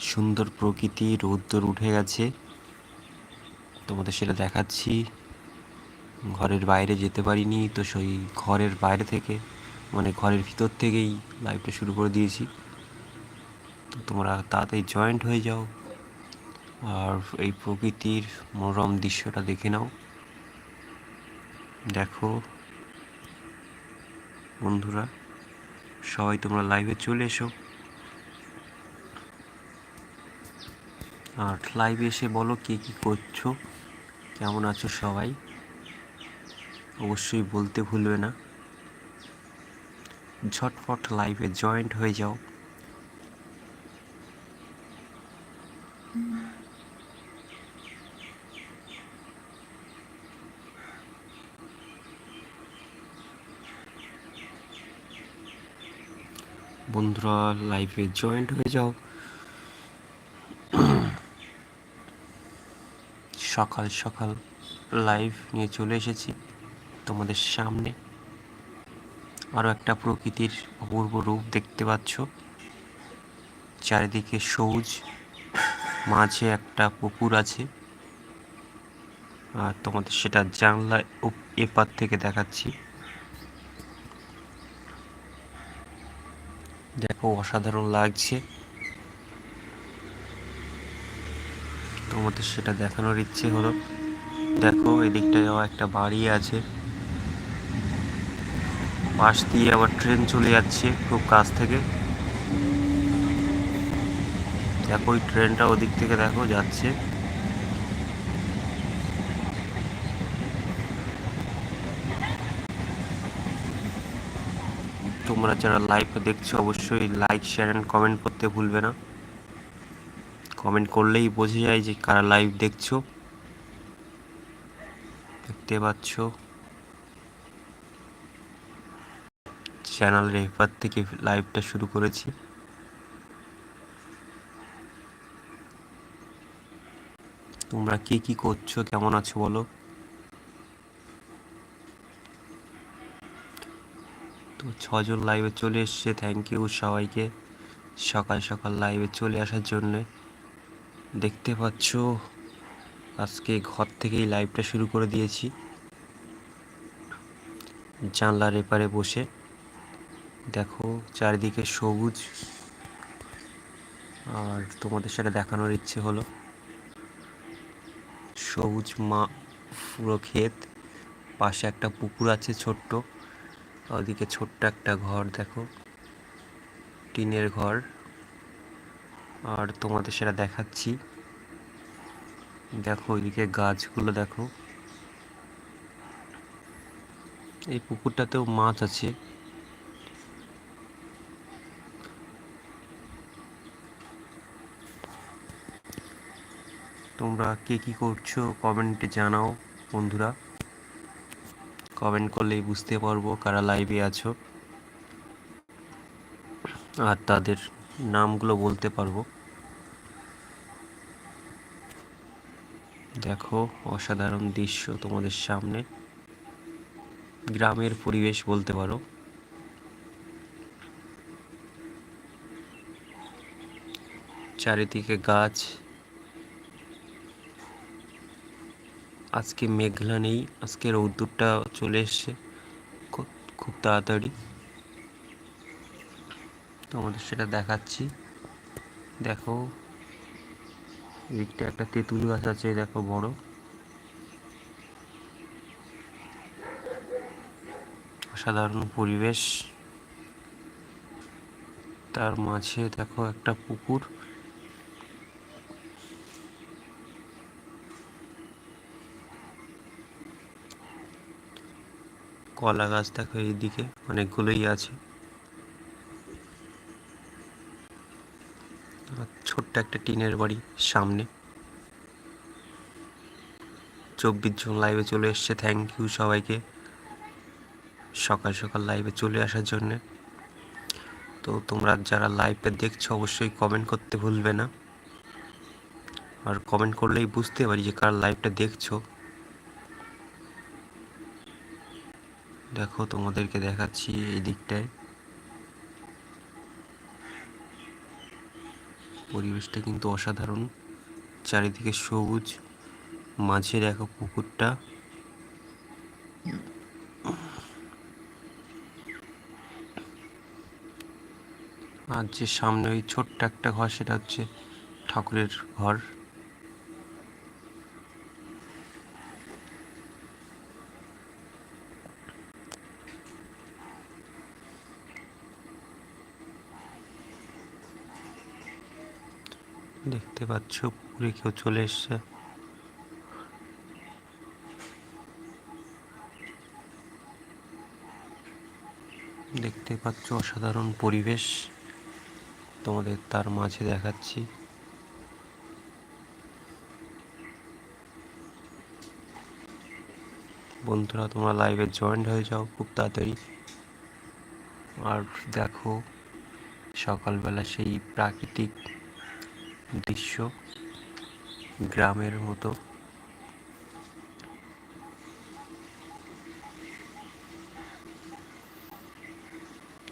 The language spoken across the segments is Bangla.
সুন্দর প্রকৃতি রোদ্দুর উঠে গেছে। তোমাদের সেটা দেখাচ্ছি। ঘরের বাইরে যেতে পারিনি, তো সেই ঘরের বাইরে থেকে মানে ঘরের ভিতর থেকেই লাইভটা শুরু করে দিয়েছি। তো তোমরা তাড়াতাড়ি জয়েন্ট হয়ে যাও। আর এই প্রকৃতির মনোরম দৃশ্যটা দেখে নাও। দেখো, বন্ধুরা, সবাই তোমরা লাইভে চলে এসো। আর লাইভে এসে বলো কে কী করছ, কেমন আছো সবাই? অবশ্যই বলতে ভুলবে না। ঝটফট লাইভে জয়েন্ট হয়ে যাও। বন্ধুরা লাইভে জয়েন্ট হয়ে যাও। সকাল সকাল লাইভ নিয়ে চলে এসেছি তোমাদের সামনে। আরও একটা প্রকৃতির অপূর্ব রূপ দেখতে পাচ্ছ। চারিদিকে সবুজ, মাঝে একটা পুকুর আছে। আর তোমাদের সেটা জানলা এপার থেকে দেখাচ্ছি। দেখো অসাধারণ লাগছে। তোমাদের সেটা দেখানোর ইচ্ছে হলো। দেখো এদিকটায় একটা বাড়ি আছে। পাশ দিয়ে আবার ট্রেন চলে যাচ্ছে খুব কাছ থেকে। দেখো, ওই ট্রেনটা ওদিক থেকে দেখো যাচ্ছে। তোমরা যারা লাইভে দেখছ, অবশ্যই লাইক শেয়ার অ্যান্ড কমেন্ট করতে ভুলবে না। কমেন্ট করলেই বোঝা যায় যে কারা লাইভ দেখছ। দেখতে পাচ্ছ। চ্যানেলের এপার থেকে লাইভটা শুরু করেছি। তোমরা কে কি করছ, কেমন আছো বলো। তো ছজন লাইভে চলে এসছে থ্যাংক ইউ সবাইকে। সকাল সকাল লাইভে চলে আসার জন্যে। দেখতে পাচ্ছ? আজকে ঘর থেকেই লাইভটা শুরু করে দিয়েছি। জানলার এপারে বসে। দেখো, চারিদিকে সবুজ। আর তোমাদের সাথে দেখানোর ইচ্ছে হলো। সবুজ মা, পুরো ক্ষেত। পাশে একটা পুকুর আছে ছোট্ট। ওদিকে ছোট্ট একটা ঘর, দেখো। টিনের ঘর। আর তোমাদের সেটা দেখাচ্ছি। দেখো ওইদিকে গাছগুলো দেখো। এই পুকুরটাতেও মাছ আছে। তোমরা কে কি করছ কমেন্টে জানাও বন্ধুরা। কমেন্ট করলেই বুঝতে পারব কারা লাইভে আছো। আর তাদের নামগুলো বলতে পারব। দেখো, অসাধারণ দৃশ্য তোমাদের সামনে। গ্রামের পরিবেশ বলতে পারো। চারিদিকে গাছ। আজকে মেঘলা নেই, আজকে রৌদ্রটা চলে এসছে। খুব তাড়াতাড়ি। তোমাদের সেটা দেখাচ্ছি। দেখো এদিকটা একটা তেঁতুল গাছ আছে, দেখো বড়। অসাধারণ পরিবেশ। তার মাঝে দেখো একটা পুকুর। কলা গাছ দেখো এইদিকে অনেকগুলোই আছে। ছোট্ট একটা টিনের বাড়ি সামনে। চব্বিশ জন লাইভে চলে এসছে থ্যাংক ইউ সবাইকে। সকাল সকাল লাইভে চলে আসার জন্যে। তো তোমরা যারা লাইভে দেখছ অবশ্যই কমেন্ট করতে ভুলবে না। আর কমেন্ট করলেই বুঝতে পারি যে কার লাইভটা দেখছ। দেখো তোমাদেরকে দেখাচ্ছি এই দিকটায়। পরিবেশটা কিন্তু অসাধারণ। চারিদিকে সবুজ মাঝে দেখো পুকুরটা। আর যে সামনে ওই ছোট্ট একটা ঘর, সেটা হচ্ছে ঠাকুরের ঘর। দেখতে পাচ্ছ পুকুরে কেউ চলে এসছে। দেখতে পাচ্ছ, অসাধারণ পরিবেশ তোমাদের তার মাঝে দেখাচ্ছি। বন্ধুরা, তোমরা লাইভে জয়েন্ট হয়ে যাও খুব তাড়াতাড়ি। আর দেখো, সকালবেলা সেই প্রাকৃতিক দৃশ্য গ্রামের মতো।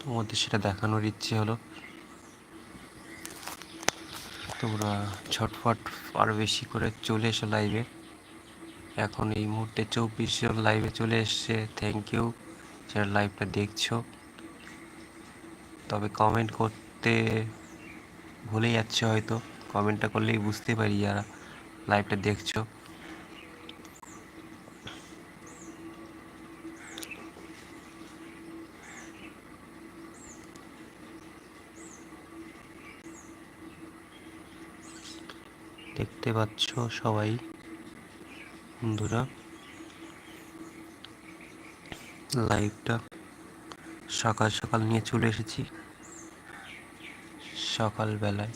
তোমাদের সেটা দেখানোর ইচ্ছে হলো। তোমরা ছটফট আর বেশি করে চলে এসো লাইভে এখন এই মুহূর্তে চব্বিশ জন লাইভে চলে এসছে। থ্যাংক ইউ যারা লাইভটা দেখছ। তবে কমেন্ট করতে ভুলে যাচ্ছে হয়তো। কমেন্টটা করলেই বুঝতে পারি যারা লাইভটা দেখছ। দেখতে পাচ্ছ সবাই, বন্ধুরা। লাইভটা সকাল সকাল নিয়ে চলে এসেছি। সকালবেলায়।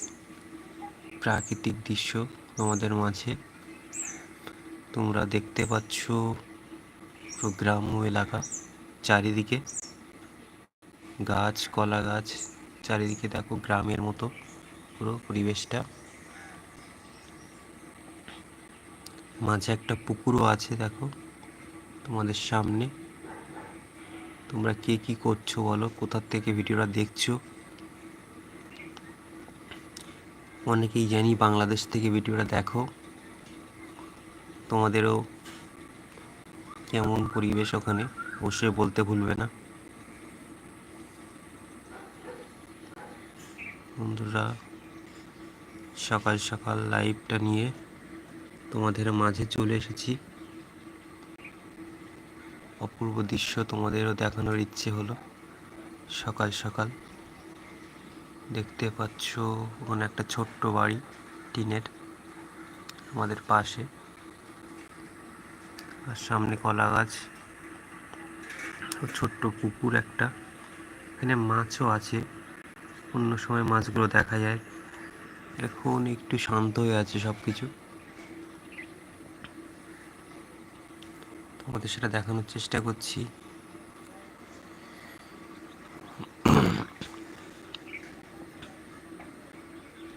প্রাকৃতিক দৃশ্য তোমাদের মাঝে। তোমরা দেখতে পাচ্ছ গ্রাম্য এলাকা চারিদিকে। গাছ, কলা গাছ, চারিদিকে দেখো গ্রামের মতো পুরো পরিবেশটা। মাঝে একটা পুকুরও আছে দেখো তোমাদের সামনে। তোমরা কে কি করছ বলো? কোথার থেকে ভিডিওটা দেখছ? অনেকেই জানি বাংলাদেশ থেকে ভিডিওটা দেখো। তোমাদেরও কেমন পরিবেশ ওখানে, অবশ্যই বলতে ভুলবে না। বন্ধুরা, সকাল সকাল লাইভটা নিয়ে তোমাদের মাঝে চলে এসেছি। অপূর্ব দৃশ্য তোমাদেরও দেখানোর ইচ্ছে হলো। সকাল সকাল দেখতে পাচ্ছ ওখানে একটা ছোট্ট বাড়ি, টিনের আমাদের পাশে। আর সামনে কলা গাছ, ছোট্ট পুকুর একটা। এখানে মাছও আছে, অন্য সময় মাছগুলো দেখা যায়। এখন একটু শান্ত হয়ে আছে সব কিছু তোমাদের সেটা দেখানোর চেষ্টা করছি।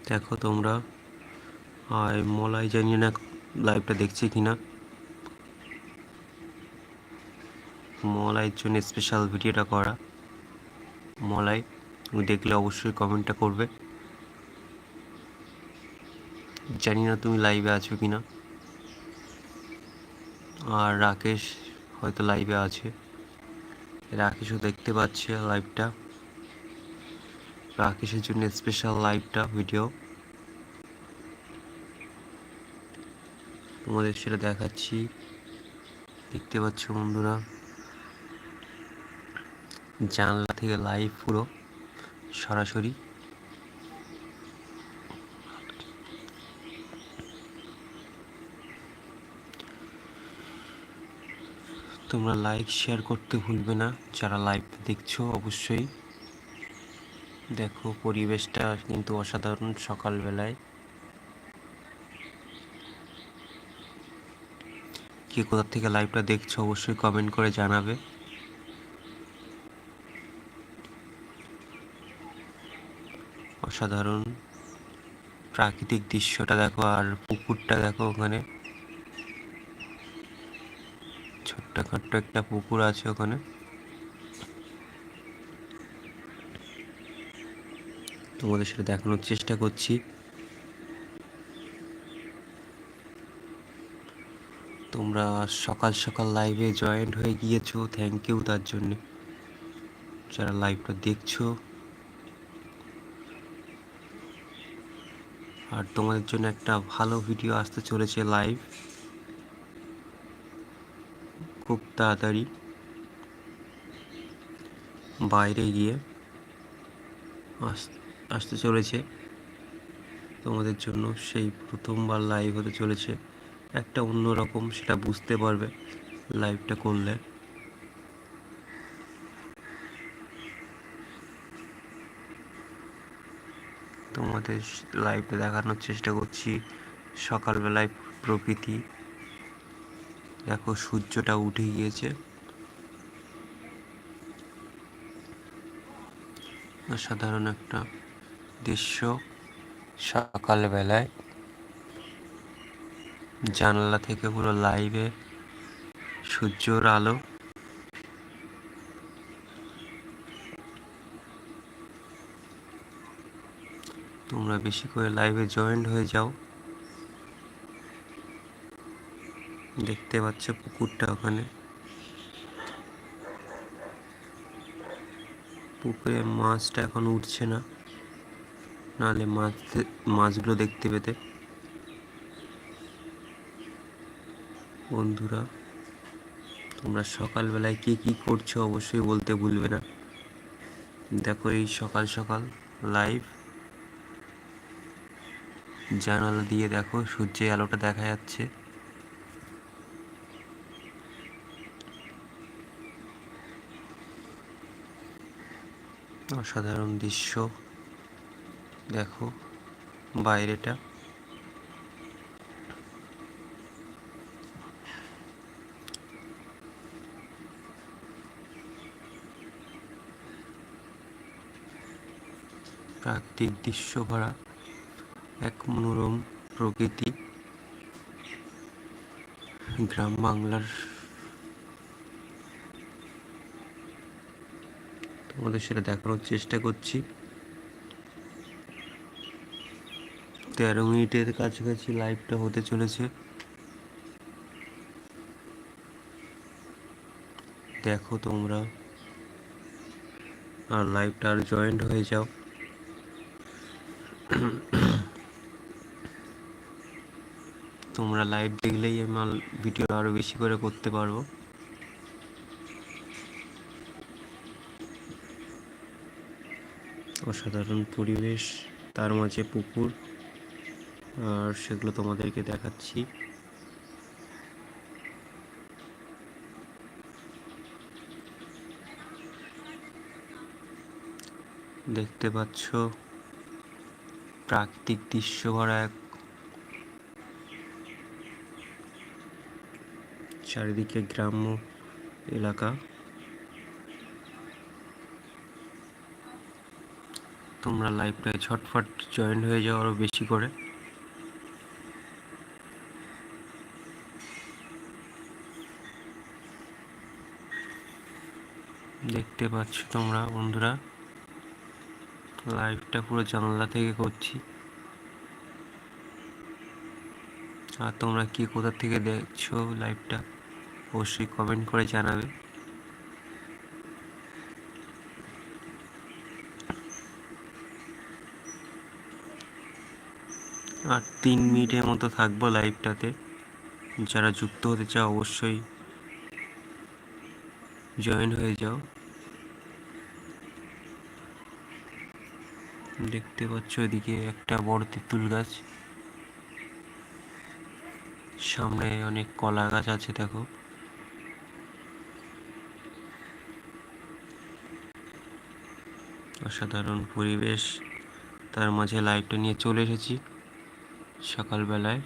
দেখো তোমরা। আর মলাই জানি না লাইভটা দেখছে কিনা। মলাইয়ের জন্য স্পেশাল ভিডিওটা করা। মলাই দেখলে অবশ্যই কমেন্টটা করবে। জানি না তুমি লাইভে আছো কিনা। আর রাকেশ হয়তো লাইভে আছে। রাকেশও দেখতে পাচ্ছে লাইভটা রাকেশের জন্য স্পেশাল লাইভটা ভিডিও তোমাদের সেটা দেখাচ্ছি। দেখতে পাচ্ছ বন্ধুরা, জানলা থেকে লাইভ পুরো, সরাসরি। তোমরা লাইক শেয়ার করতে ভুলবে না। যারা লাইভ দেখছ, অবশ্যই। দেখো, পরিবেশটা কিন্তু অসাধারণ সকালবেলায়। কে কোথা থেকে লাইভটা দেখছ অবশ্যই কমেন্ট করে জানাবে। অসাধারণ প্রাকৃতিক দৃশ্যটা দেখো আর পুকুরটা দেখো ওখানে। ছোট্টখাট্ট একটা পুকুর আছে ওখানে। তোমাদের সেটা দেখানোর চেষ্টা করছি। তোমরা সকাল সকাল লাইভে জয়েন্ট হয়ে গিয়েছো থ্যাংক ইউ তার জন্যে। যারা লাইভটা দেখছ। আর তোমাদের জন্য একটা ভালো ভিডিও আসতে চলেছে লাইভ খুব তাড়াতাড়ি। বাইরে গিয়ে আসতে আসতে চলেছে। তোমাদের জন্য সেই প্রথমবার লাইভ হতে চলেছে। একটা অন্যরকম সেটা বুঝতে পারবে লাইভটা করলে। তোমাদের লাইভে দেখানোর চেষ্টা করছি। সকালবেলায় প্রকৃতি। দেখো, সূর্যটা উঠে গিয়েছে। অসাধারণ একটা দৃশ্য সকালবেলায়। জানলা থেকে পুরো লাইভে সূর্যর আলো। তোমরা বেশি করে লাইভে জয়েন্ট হয়ে যাও। দেখতে পাচ্ছ পুকুরটা ওখানে। পুকুরে মাছটা এখন উঠছে না। নাহলে মাছ মাছগুলো দেখতে পেতে। বন্ধুরা, তোমরা সকালবেলায় কি কি করছ অবশ্যই বলতে ভুলবে না। দেখো এই সকাল সকাল লাইভ জানালা দিয়ে দেখো, সূর্যের আলোটা দেখা যাচ্ছে। অসাধারণ দৃশ্য। দেখো বাইরেটা। প্রাকৃতিক দৃশ্য ভরা এক মনোরম প্রকৃতি। গ্রাম বাংলার তোমাদের সেটা দেখানোর চেষ্টা করছি। তেরো মিনিটের কাছাকাছি লাইভটা হতে চলেছে। দেখো তোমরা। আর লাইভটা আর জয়েন্ট হয়ে যাও। তোমরা লাইভ দেখলেই আমার ভিডিও আরও বেশি করে করতে পারব। অসাধারণ পরিবেশ, তার মাঝে পুকুর। আর সেগুলো তোমাদেরকে দেখাচ্ছি। দেখতে পাচ্ছ প্রাকৃতিক দৃশ্য ভরা এক চারিদিকে গ্রাম্য এলাকা। তোমরা লাইভটায় ঝটফট জয়েন হয়ে যাও আরও বেশি করে। দেখতে পাচ্ছ তোমরা বন্ধুরা? লাইভটা পুরো জানলা থেকে করছি। আর তোমরা কি কোথা থেকে দেখছ লাইভটা অবশ্যই কমেন্ট করে জানাবে। আর তিন মিনিটের মতো থাকব লাইভটাতে যারা যুক্ত হতে চাও অবশ্যই জয়েন হয়ে যাও। দেখতে পাচ্ছ ওইদিকে একটা বড় তেঁতুল গাছ। সামনে অনেক কলা গাছ আছে, দেখো। অসাধারণ পরিবেশ। তার মাঝে লাইটটা নিয়ে চলে এসেছি সকালবেলায়।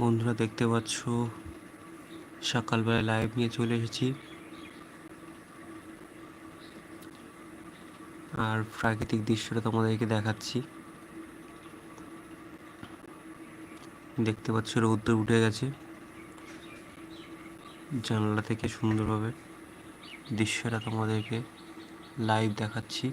বন্ধুরা দেখতে পাচ্ছ, সকালবেলা লাইভ নিয়ে চলে এসেছি। আর প্রাকৃতিক দৃশ্যটা তোমাদেরকে দেখাচ্ছি। দেখতে পাচ্ছ রৌদ্র উঠে গেছে। জানলা থেকে সুন্দরভাবে দৃশ্যটা তোমাদেরকে লাইভ দেখাচ্ছি।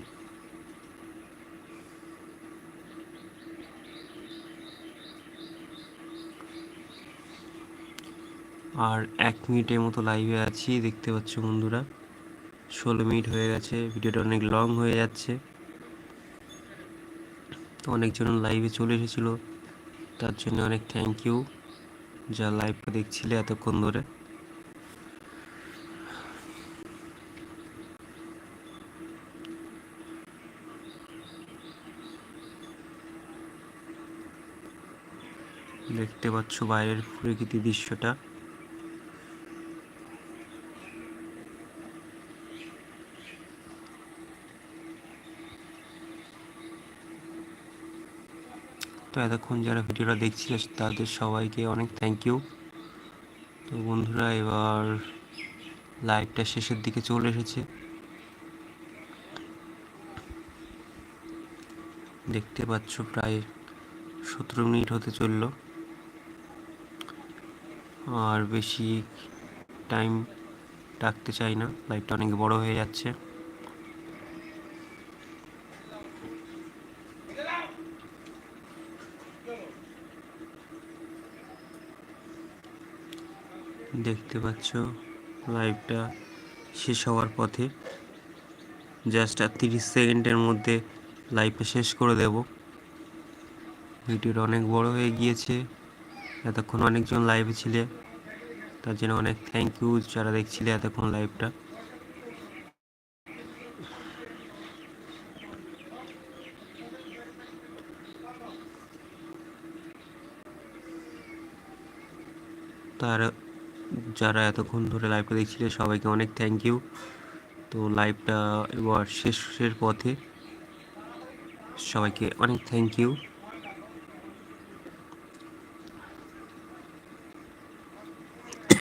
আর এক মিনিটের মতো লাইভে আছি, দেখতে পাচ্ছ বন্ধুরা। ষোলো মিনিট হয়ে গেছে ভিডিওটা অনেক লং হয়ে যাচ্ছে। অনেকজন লাইভে চলে এসেছিল, তার জন্য অনেক থ্যাংক ইউ যা লাইভটা দেখছিলে এতক্ষণ ধরে। দেখতে পাচ্ছ বাইরের প্রকৃতি দৃশ্যটা। তো এতক্ষণ যারা ভিডিওটা দেখছিল তাদের সবাইকে অনেক থ্যাংক ইউ তো বন্ধুরা, এবার লাইভটা শেষের দিকে চলে এসেছে। দেখতে পাচ্ছ প্রায় সতেরো মিনিট হতে চলল। আর বেশি টাইম রাখতে চাই না লাইভটা অনেক বড় হয়ে যাচ্ছে। দেখতে পাচ্ছ লাইভটা শেষ হওয়ার পথে। জাস্ট আর তিরিশ সেকেন্ডের মধ্যে লাইভটা শেষ করে দেব। ভিডিওটা অনেক বড় হয়ে গিয়েছে। এতক্ষণ অনেকজন লাইভে ছিলে। তার জন্য অনেক থ্যাংক ইউ যারা দেখছিলে এতক্ষণ লাইভটা তার যারা এতক্ষণ ধরে লাইভটা দেখছিলে, সবাইকে অনেক থ্যাংক ইউ তো লাইভটা এবার শেষের পথে সবাইকে অনেক থ্যাংক ইউ